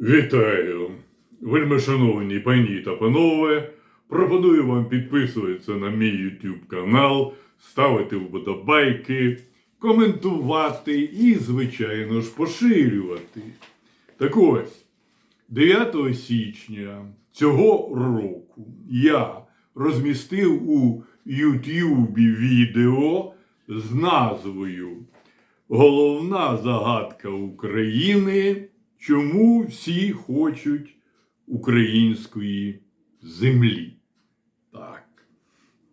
Вітаю! Вельми шановні пані та панове. Пропоную вам підписуватися на мій YouTube канал, ставити вподобайки, коментувати і, звичайно ж, поширювати. Так ось, 9 січня цього року я розмістив у YouTube відео з назвою Головна загадка України. Чому всі хочуть української землі? Так.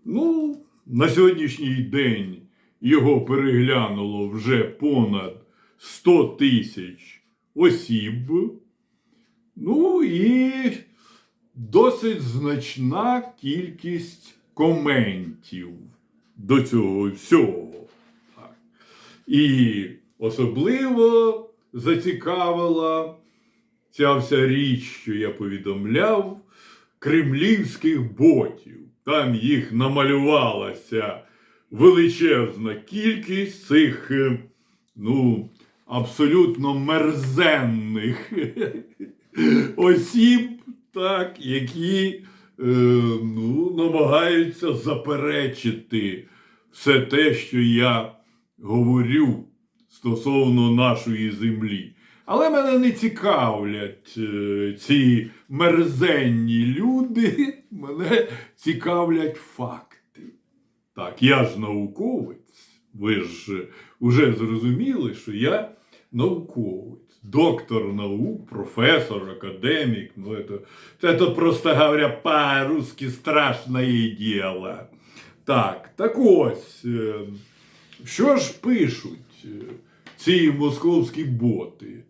Ну, на сьогоднішній день його переглянуло вже понад 100 тисяч осіб. Ну і досить значна кількість коментів до цього всього. Так. І особливо зацікавила ця вся річ, що я повідомляв, кремлівських ботів. Там їх намалювалася величезна кількість цих, е, ну, абсолютно мерзенних осіб, так, які е, ну, намагаються заперечити все те, що я говорю стосовно нашої землі. Але мене не цікавлять е, ці мерзенні люди, мене цікавлять факти. Так, я ж науковець. Ви ж вже зрозуміли, що я науковець, доктор наук, професор, академік. Ну, это, это просто говоря, по-русски страшное дело. Так, так ось, е, що ж пишуть ці московські боти?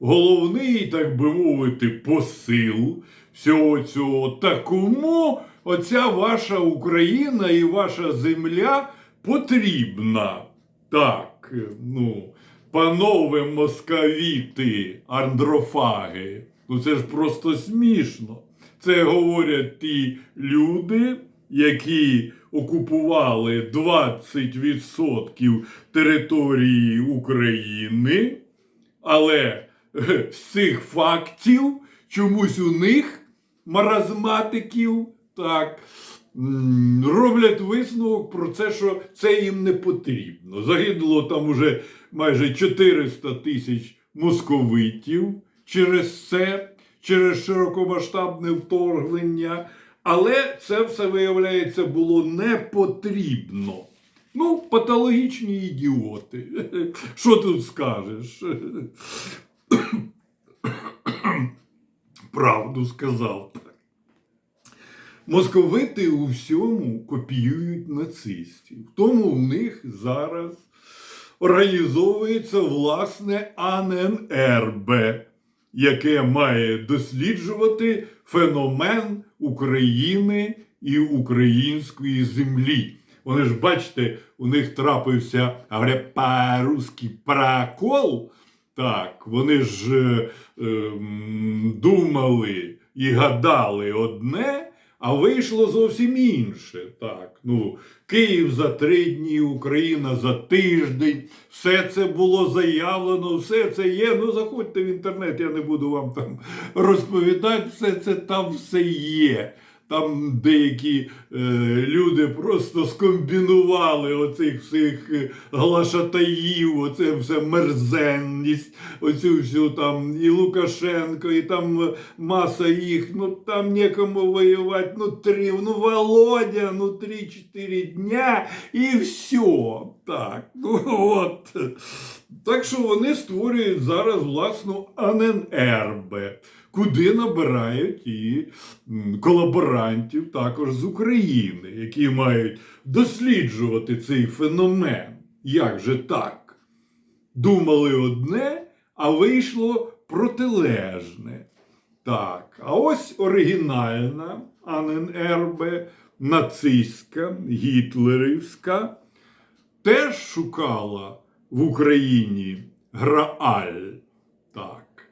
Головний, так би мовити, посил всього цього та кому оця ваша Україна і ваша земля потрібна. Так, е, ну, панове московіти, андрофаги. Ну це ж просто смішно. Це говорять ті люди, які окупували 20% території України, але е, з цих фактів чомусь у них, маразматиків, так, роблять висновок про це, що це їм не потрібно. Загинуло там уже майже 400 тисяч московитів через це, через широкомасштабне вторгнення. Але це все, виявляється, було не потрібно. Ну, патологічні ідіоти. Що тут скажеш? Правду сказав. Московити у всьому копіюють нацистів. Тому в них зараз організовується власне АННРБ, яке має досліджувати феномен України і української землі. Вони ж бачите, у них трапився говоря, по-русски прокол. Так, вони ж е, е, думали і гадали одне, а вийшло зовсім інше. Так, ну, Київ за три дні, Україна за тиждень. Все це було заявлено, все це є. Ну, заходьте в інтернет, я не буду вам там розповідати, все це там все є. Там деякі е, люди просто скомбінували оцих всіх е, глашатаїв, оце все мерзенність, оцю всю там і Лукашенко, і там маса їх, ну там некому воювати, ну три, ну Володя, ну три-чотири дня і все. Так, ну от. Так що вони створюють зараз власну АННРБ, куди набирають і колаборантів також з України, які мають досліджувати цей феномен. Як же так? Думали одне, а вийшло протилежне. Так, а ось оригінальна АННРБ, нацистська, гітлерівська, теж шукала в Україні Грааль. Так.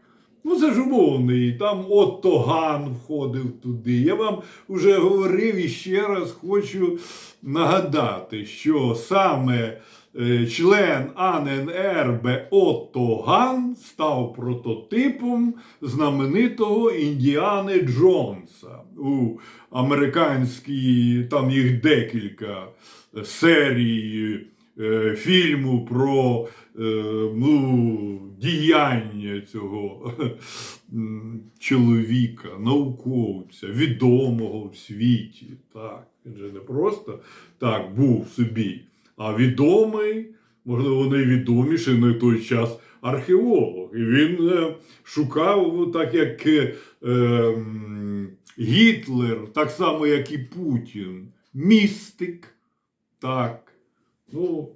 Ну, це ж умовний, там Отто Ган входив туди. Я вам вже говорив і ще раз хочу нагадати, що саме е, член АННРБ Отто Ган став прототипом знаменитого Індіани Джонса у американській, там їх декілька серій е, фільму про е, ну, діяння цього чоловіка, науковця, відомого в світі. Так, він же не просто так був собі, а відомий, можливо, найвідоміший на той час археолог. І він е, шукав, так як е, м, Гітлер, так само, як і Путін, містик. Так. Ну,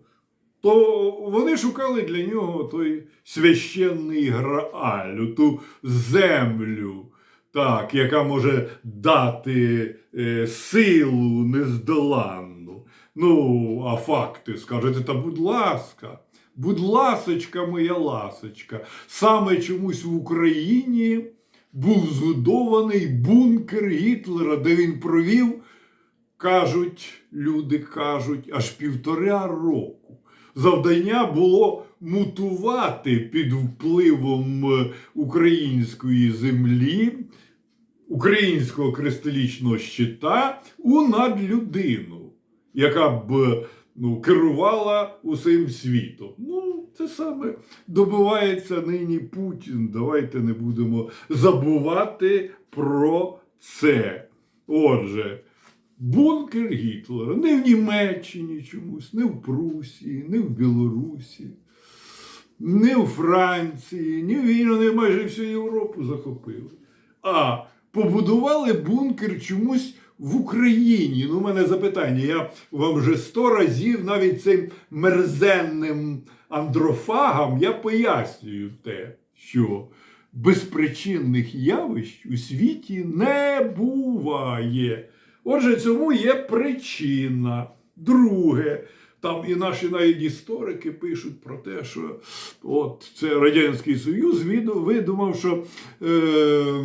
то вони шукали для нього той священний грааль, ту землю, так, яка може дати е, силу нездоланну. Ну, а факти скажете, та будь ласка, будь ласочка, моя ласочка, саме чомусь в Україні був збудований бункер Гітлера, де він провів кажуть, люди кажуть, аж півтора року. Завдання було мутувати під впливом е, української землі, українського кристалічного щита у надлюдину, яка б ну, керувала усім світом. Ну, це саме добивається нині Путін. Давайте не будемо забувати про це. Отже. Бункер Гітлера не в Німеччині чомусь, не в Прусії, не в Білорусі, не в Франції, ні в вони майже всю Європу захопили. А побудували бункер чомусь в Україні. Ну, у мене запитання. Я вам вже сто разів навіть цим мерзенним андрофагам я пояснюю те, що безпричинних явищ у світі не буває. Отже, цьому є причина. Друге, там і наші навіть історики пишуть про те, що от це Радянський Союз видумав, що е,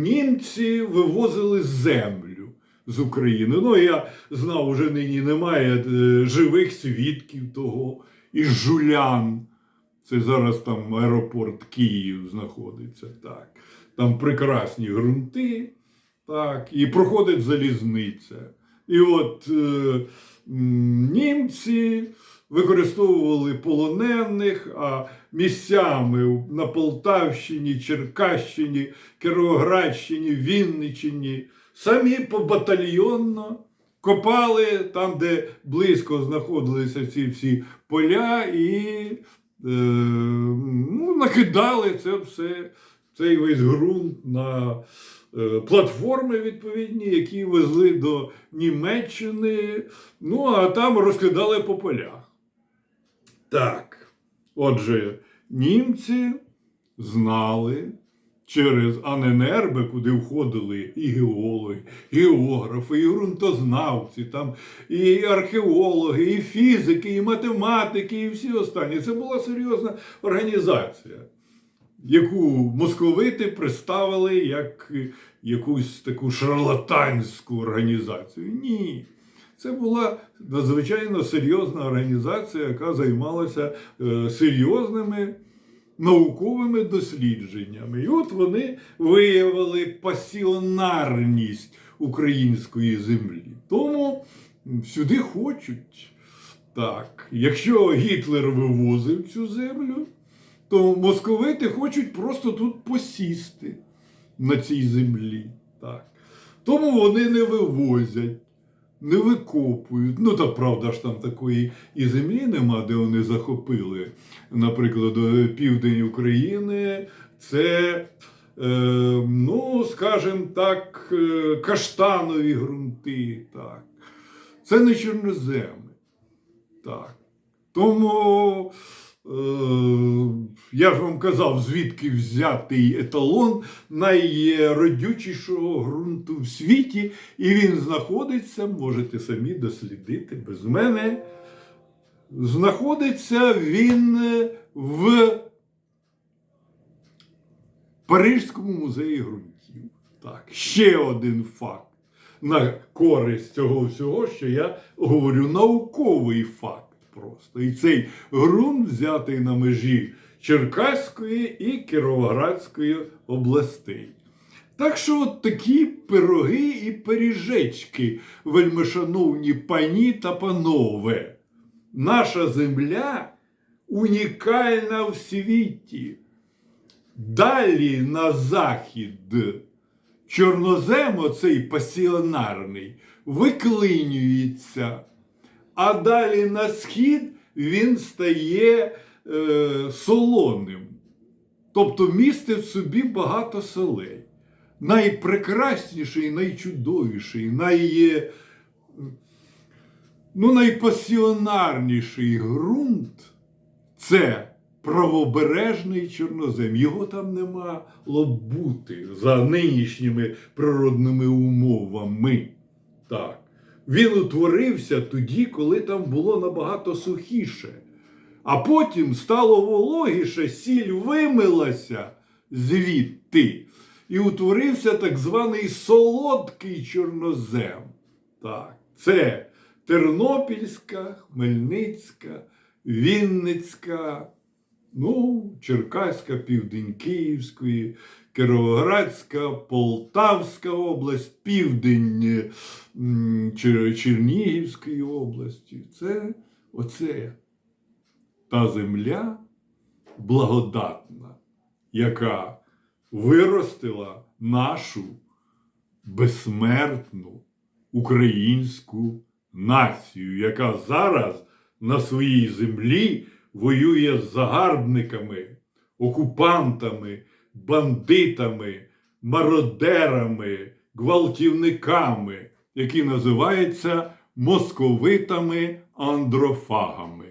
німці вивозили землю з України. Ну, я знав, уже нині немає е, живих свідків того і жулян. Це зараз там аеропорт Київ знаходиться. Так. Там прекрасні ґрунти. Так, і проходить залізниця. І от е, німці використовували полонених, а місцями на Полтавщині, Черкащині, Кіровоградщині, Вінниччині самі побатальйонно копали там, де близько знаходилися ці всі поля, і е, ну, накидали це все, цей весь ґрунт на платформи відповідні, які везли до Німеччини, ну а там розкидали по полях. Так. Отже, німці знали через Аненербе, куди входили і геологи, і географи, і ґрунтознавці, там, і археологи, і фізики, і математики, і всі останні. Це була серйозна організація яку московити представили як якусь таку шарлатанську організацію. Ні. Це була надзвичайно серйозна організація, яка займалася е, серйозними науковими дослідженнями. І от вони виявили пасіонарність української землі. Тому сюди хочуть. Так, якщо Гітлер вивозив цю землю, то московити хочуть просто тут посісти на цій землі. Так. Тому вони не вивозять, не викопують. Ну, та правда ж там такої і землі нема, де вони захопили. Наприклад, е, південь України це, е, ну, скажімо так, е, каштанові ґрунти. Так. Це не чорноземи. Так. Тому. Е, я ж вам казав, звідки взятий еталон найродючішого ґрунту в світі, і він знаходиться, можете самі дослідити без мене. Знаходиться він в Парижському музеї ґрунтів. Так, ще один факт на користь цього всього, що я говорю, науковий факт. Просто. І цей ґрунт взятий на межі Черкаської і Кіровоградської областей. Так що от такі пироги і пиріжечки, вельмишановні пані та панове. Наша земля унікальна в світі. Далі на захід чорнозем, оцей пасіонарний, виклинюється, а далі на схід він стає е, солоним. Тобто містить в собі багато селей. Найпрекрасніший, найчудовіший, най, ну, найпасіонарніший ґрунт це правобережний чорнозем. Його там не мало бути за нинішніми природними умовами. Так. Він утворився тоді, коли там було набагато сухіше. А потім стало вологіше, сіль вимилася звідти. І утворився так званий солодкий чорнозем. Так, це Тернопільська, Хмельницька, Вінницька, ну, Черкаська, Південь Київської, Кіровоградська, Полтавська область, Південь Чер- Чернігівської області. Це оце та земля благодатна, яка виростила нашу безсмертну українську націю, яка зараз на своїй землі воює з загарбниками, окупантами, бандитами, мародерами, гвалтівниками, які називаються московитами андрофагами.